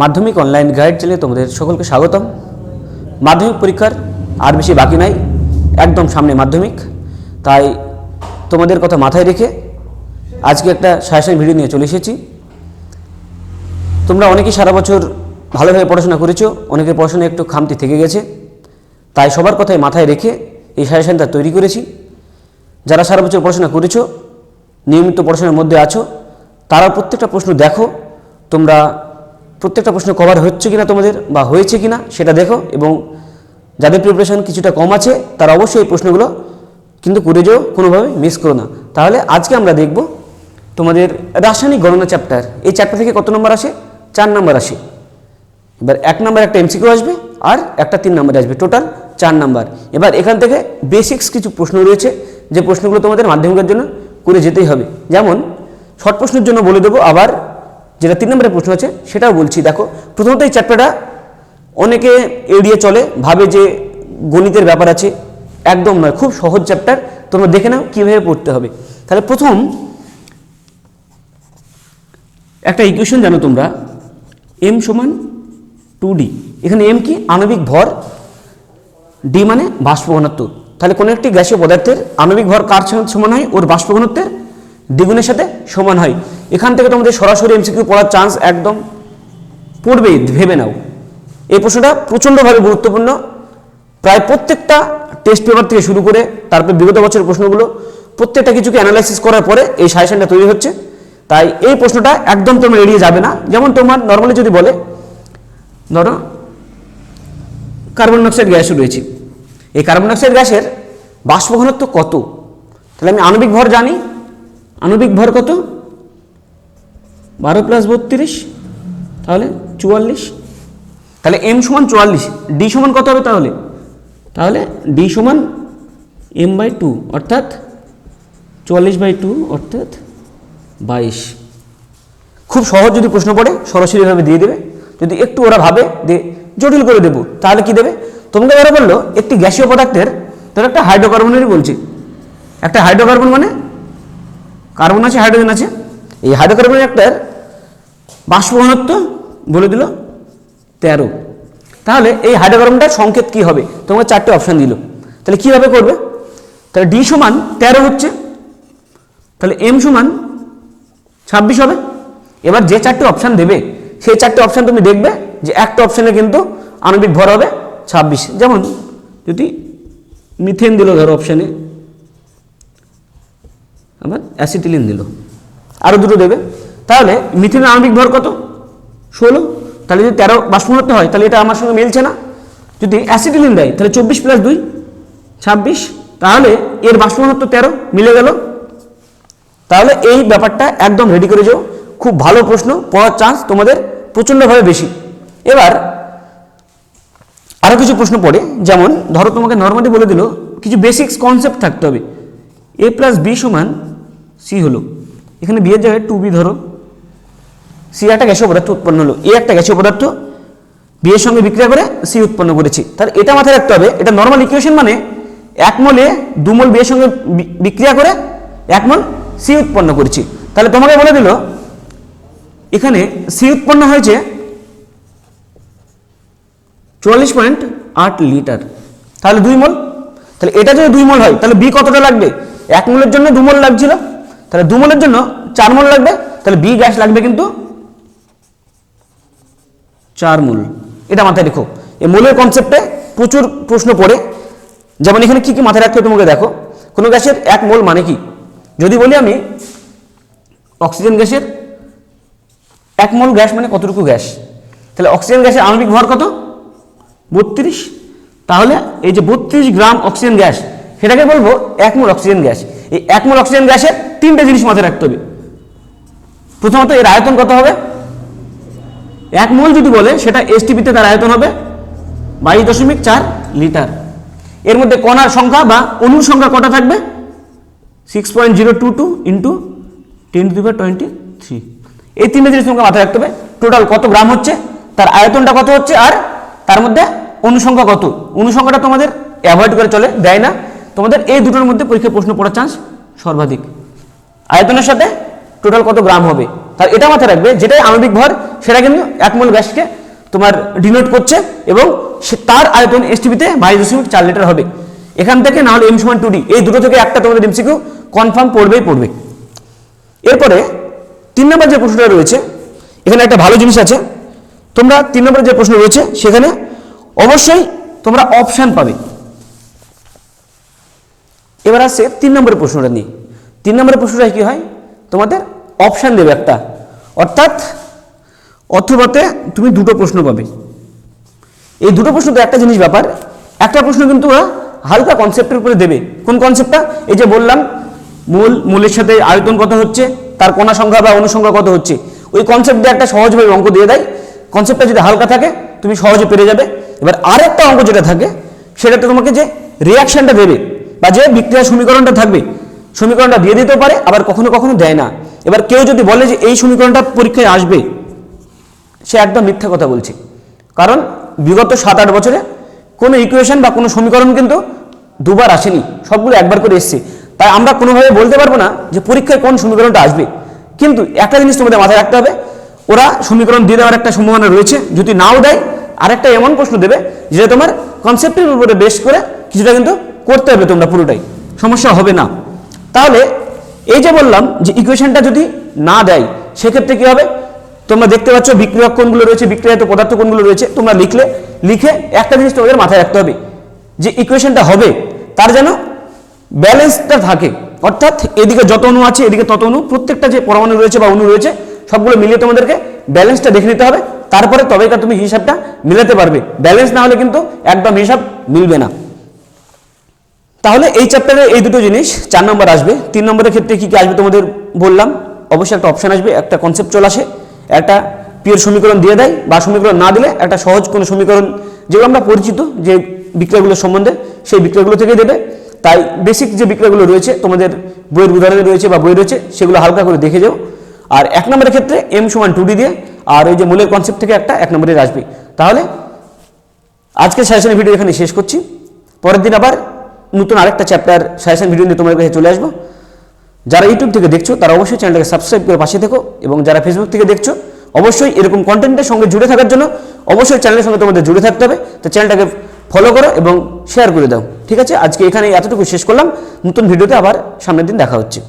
মাধ্যমিক online guide চ্যানেলে তোমাদের সকলকে স্বাগতম। মাধ্যমিক পরীক্ষার আর বেশি বাকি নাই, একদম সামনে মাধ্যমিক। তাই তোমাদের কথা মাথায় রেখে আজকে একটা সাজেশন ভিডিও নিয়ে চলে এসেছি। তোমরা অনেকেই সারা বছর ভালোভাবে পড়াশোনা করেছ, অনেকের পড়াশোনা একটু খামতি থেকে গেছে। তাই সবার কথাই মাথায় রেখে এই সাজেশনটা তৈরি করেছি। যারা সারা বছর পড়াশোনা করেছ, নিয়মিত পড়াশোনার মধ্যে আছো, তারা প্রত্যেকটা প্রশ্ন দেখো। তোমরা প্রত্যেকটা প্রশ্ন কভার হচ্ছে কিনা তোমাদের বা হয়েছে কিনা সেটা দেখো এবং যাদের প্রিপারেশন কিছুটা কম আছে, তারা অবশ্যই এই প্রশ্নগুলো কিন্তু করে যেও, কোনোভাবে মিস করো না। তাহলে আজকে আমরা দেখব তোমাদের রাসায়নিক গণনা চ্যাপ্টার এই চ্যাপ্টার থেকে কত নম্বর আসে? চার নম্বর আসে। এবার এক নম্বর একটা এমসিকিউ আসবে আর একটা তিন নম্বরে আসবে। টোটাল চার নাম্বার এবার এখান থেকে বেসিক্স কিছু প্রশ্ন রয়েছে, যে প্রশ্নগুলো তোমাদের মাধ্যমিকের জন্য করে যেতেই হবে। যেমন শর্ট প্রশ্নের জন্য বলে দেবো, আবার যেটা তিন নম্বরের প্রশ্ন আছে, সেটাও বলছি। দেখো, প্রথমত এই চ্যাপ্টারটা অনেকে এড়িয়ে চলে, ভাবে যে গণিতের ব্যাপার আছে। একদম নয়, খুব সহজ চ্যাপ্টার তোমরা দেখে নাও কীভাবে পড়তে হবে। তাহলে প্রথম একটা ইকুয়েশন জানো তোমরা এম সমান টু ডি এখানে এম কি? আণবিক ভর ডি মানে বাষ্প ঘনত্ব তাহলে কোনো একটি গ্যাসীয় পদার্থের আণবিক ভর কার সমান হয়? ওর বাষ্প ঘনত্বের দ্বিগুণের সাথে সমান হয়। এখান থেকে তোমাদের সরাসরি এমসিকিউ পড়ার চান্স একদম পড়বেই, ভেবে নাও। এই প্রশ্নটা প্রচণ্ডভাবে গুরুত্বপূর্ণ। প্রায় প্রত্যেকটা টেস্ট পেপার থেকে শুরু করে তারপর বিগত বছরের প্রশ্নগুলো, প্রত্যেকটা কিছুকে অ্যানালাইসিস করার পরে এই সাজেশনটা তৈরি হচ্ছে। তাই এই প্রশ্নটা একদম তোমরা এড়িয়ে যাবে না। যেমন তোমার নর্মালি যদি বলে, ধরো কার্বন ডাইঅক্সাইড গ্যাস রয়েছে। এই কার্বন ডাইঅক্সাইড গ্যাসের বাষ্প ঘনত্ব কত? তাহলে আমি আণবিক ভর জানি। আণবিক ভর কত? বারো প্লাস বত্রিশ তাহলে চুয়াল্লিশ। তাহলে এম সমান চুয়াল্লিশ ডি সমান কত হবে তাহলে? তাহলে ডি সমান এম বাই টু অর্থাৎ চুয়াল্লিশ বাই টু অর্থাৎ বাইশ। খুব সহজ যদি প্রশ্ন পড়ে সরাসরিভাবে দিয়ে দেবে। যদি একটু ওরা ভাবে যে জটিল করে দেবো তাহলে কি দেবে? তোমাকে ওরা বলল একটি গ্যাসীয় পদার্থের ধরো একটা হাইড্রোকার্বনেরই বলছি। একটা হাইড্রোকার্বন মানে? কার্বন আছে হাইড্রোজেন আছে। এই হাইড্রোকার্বনের একটার বাষ্প ঘনত্ব বলে দিল তেরো। তাহলে এই হাইড্রোকার্বনটার সংকেত কি হবে? তোমাকে চারটে অপশান দিল। তাহলে কীভাবে করবে? তাহলে ডি সমান তেরো হচ্ছে। তাহলে এম সমান ছাব্বিশ হবে। এবার যে চারটে অপশান দেবে, সেই চারটে অপশান তুমি দেখবে যে একটা অপশানে কিন্তু আণবিক ভর হবে ছাব্বিশ। যেমন যদি মিথেন দিল ধরো অপশানে আবার অ্যাসিটিলিন দিল। আরও দুটো দেবে। তাহলে মিথেনের আণবিক ভর কত? ষোলো। তাহলে যদি তেরো বাষ্পঘনত্ব হয়, তাহলে এটা আমার সঙ্গে মিলছে না। যদি অ্যাসিটিলিন দেয়, তাহলে চব্বিশ প্লাস দুই, ছাব্বিশ। তাহলে এর বাষ্পঘনত্ব তেরো, মিলে গেল। তাহলে এই ব্যাপারটা একদম রেডি করে যাও। খুব ভালো প্রশ্ন, পড়ার চান্স তোমাদের প্রচণ্ডভাবে বেশি। এবার আরও কিছু প্রশ্ন পড়ে, যেমন ধরো তোমাকে নর্মালি বলে দিল, কিছু বেসিক্স কনসেপ্ট থাকতে হবে। এ প্লাস বি সমান সি হলো। এখানে বিয়ের জায়গায় টু বি ধরো। সি একটা গ্যাসীয় পদার্থ উৎপন্ন হলো, এ একটা গ্যাসীয় পদার্থ বিয়ের সঙ্গে বিক্রিয়া করে সি উৎপন্ন করেছি। তাহলে এটা মাথায় রাখতে হবে, এটা নর্মাল ইকুয়েশন মানে এক মোলে দু মোল বিয়ের সঙ্গে বিক্রিয়া করে এক মোল সি উৎপন্ন করেছি। তাহলে তোমাকে বলে দিল, এখানে সি উৎপন্ন হয়েছে চুয়াল্লিশ পয়েন্ট আট লিটার। তাহলে দুই মোল, তাহলে এটা যদি দুই মোল হয়, তাহলে বি কতটা লাগবে? এক মোলের জন্য দু মোল লাগছিল, তাহলে দু মোলের জন্য চার মোল লাগবে, তাহলে বি গ্যাস লাগবে কিন্তু চার মূল। এটা মাথায় রেখো। এই মোলের কনসেপ্টে প্রচুর প্রশ্ন পড়ে। যেমন এখানে কি কি মাথায় রাখতে হবে তোমাকে দেখো। কোনো গ্যাসের এক মোল মানে কি? যদি বলি আমি, অক্সিজেন গ্যাসের এক মোল গ্যাস মানে কতটুকু গ্যাস? তাহলে অক্সিজেন গ্যাসের আণবিক ভর কত? বত্রিশ। তাহলে এই যে বত্রিশ গ্রাম অক্সিজেন গ্যাস, সেটাকে বলব এক মোল অক্সিজেন গ্যাস। এই এক মোল অক্সিজেন গ্যাসের তিনটে জিনিস মাথায় রাখতে হবে। প্রথমত এর আয়তন কত হবে? এক মোল যদি বলে, সেটা এসটিপিতে তার আয়তন হবে বাইশ দশমিক চার লিটার। এর মধ্যে কণার সংখ্যা বা অণুর সংখ্যা কটা থাকবে? Six point zero two two into ten to twenty three এই তিনটে জিনিস তোমাকে মাথায় রাখতে হবে। টোটাল কত গ্রাম হচ্ছে? তার আয়তনটা কত হচ্ছে? আর তার মধ্যে অনুসংখ্যা কত? অনুসংখ্যাটা তোমাদের অ্যাভয়েড করে চলে, দেয় না। তোমাদের এই দুটোর মধ্যে পরীক্ষায় প্রশ্ন পড়ার চান্স সর্বাধিক। আয়তনের সাথে টোটাল কত গ্রাম হবে? তাহলে এটা মাথায় রাখবে, যেটাই আণবিক ভর, সেটা কিন্তু এক মোল গ্যাসকে তোমার ডিনোট করছে এবং সে তার আয়তন এসটিপিতে বাইশ দশমিক চার লিটার হবে। এখান থেকে না হলে এম সমান টু ডি এই দুটো থেকে একটা তোমাদের এমসিকিউ কনফার্ম পড়বেই পড়বে। এরপরে তিন নম্বর যে প্রশ্নটা রয়েছে, এখানে একটা ভালো জিনিস আছে। তোমরা তিন নম্বর যে প্রশ্ন রয়েছে, সেখানে অবশ্যই তোমরা অপশান পাবে। এবার আসছে তিন নম্বরের প্রশ্নটা নিয়ে। তিন নম্বরের প্রশ্নটা কি হয়? তোমাদের অপশান দেবে একটা। অর্থাৎ অথবাতে তুমি দুটো প্রশ্ন পাবে। এই দুটো প্রশ্ন তো একটা জিনিস ব্যাপার। একটা প্রশ্ন কিন্তু ওরা হালকা কনসেপ্টের উপরে দেবে। কোন কনসেপ্টটা এই যে বললাম, মূল, মূলের সাথে আয়তন কত হচ্ছে, তার কণা সংখ্যা বা অনুসংখ্যা কত হচ্ছে। ওই কনসেপ্ট দিয়ে একটা সহজভাবে অঙ্ক দিয়ে দেয়। কনসেপ্টটা যদি হালকা থাকে, তুমি সহজে পেরে যাবে। এবার আরেকটা অঙ্ক যেটা থাকে সেটাতে তোমাকে যে রিয়াকশনটা দেবে, বা যে বিক্রিয়ার সমীকরণটা থাকবে, সমীকরণটা দিয়ে দিতেও পারে, আবার কখনো কখনো দেয় না। এবার কেউ যদি বলে যে এই সমীকরণটা পরীক্ষায় আসবে, সে একদম মিথ্যা কথা বলছে। কারণ বিগত সাত আট বছরে কোনো ইকুয়েশন বা কোনো সমীকরণ কিন্তু দুবার আসেনি, সবগুলো একবার করে এসছে। তাই আমরা কোনোভাবে বলতে পারব না যে পরীক্ষায় কোন সমীকরণটা আসবে। কিন্তু একটা জিনিস তোমাদের মাথায় রাখতে হবে, ওরা সমীকরণ দিয়ে দেওয়ার একটা সম্ভাবনা রয়েছে। যদি নাও দেয়, আরেকটা এমন প্রশ্ন দেবে যেটা তোমার কনসেপ্টের উপরে বেস করে কিছুটা কিন্তু করতে হবে তোমরা পুরোটাই। সমস্যা হবে না। তাহলে এই যে বললাম যে ইকুয়েশনটা যদি না দেয়, সেক্ষেত্রে কি হবে? তোমরা দেখতে পাচ্ছ বিক্রিয়ক কোনগুলো রয়েছে বিক্রিয়াত পদার্থ কোনগুলো রয়েছে। তোমরা লিখলে, লিখে একটা জিনিস তোমাদের মাথায় রাখতে হবে, যে ইকুয়েশনটা হবে, তার যেন ব্যালেন্সটা থাকে। অর্থাৎ এদিকে যত অণু আছে, এদিকে তত অণু, প্রত্যেকটা যে পরমাণু রয়েছে বা অণু রয়েছে, সবগুলো মিলিয়ে তোমাদেরকে ব্যালেন্সটা দেখে নিতে হবে। তারপরে তবেই তুমি হিসাবটা মিলাতে পারবে। ব্যালেন্স না হলে কিন্তু একদম হিসাব মিলবে না। তাহলে এই চ্যাপ্টারে এই দুটো জিনিস, চার নম্বর আসবে। তিন নম্বরের ক্ষেত্রে কি কি আসবে তোমাদের বললাম। অবশ্যই একটা অপশান আসবে, একটা কনসেপ্ট চলে আসে। একটা পিওর সমীকরণ দিয়ে দেয়, বা সমীকরণ না দিলে একটা সহজ কোনো সমীকরণ, যেগুলো আমরা পরিচিত, যে বিক্রয়গুলো সম্বন্ধে, সেই বিক্রয়গুলো থেকে দেবে। তাই বেসিক যে বিক্রয়গুলো রয়েছে, তোমাদের বইয়ের উদাহরণে রয়েছে বা বই রয়েছে, সেগুলো হালকা করে দেখে যাও। আর এক নম্বরের ক্ষেত্রে এম সমান টু দিয়ে, আর ওই যে মূলের কনসেপ্ট থেকে একটা এক নম্বরের আসবে। তাহলে আজকের সাজেশনের ভিডিও এখানে শেষ করছি। পরের দিন আবার নতুন আরেকটা চ্যাপ্টার সাজেশন ভিডিও নিয়ে তোমার কাছে চলে আসব। যারা ইউটিউব থেকে দেখছ, তারা অবশ্যই চ্যানেলটাকে সাবস্ক্রাইব করে পাশে থেকো এবং যারা ফেসবুক থেকে দেখছ, অবশ্যই এরকম কন্টেন্টের সঙ্গে জুড়ে থাকার জন্য অবশ্যই চ্যানেলের সঙ্গে তোমাদের জুড়ে থাকতে হবে। তো চ্যানেলটাকে ফলো করো এবং শেয়ার করে দাও। ঠিক আছে? আজকে এখানে এতটুকু শেষ করলাম। নতুন ভিডিওতে আবার সামনের দিন দেখা হচ্ছে।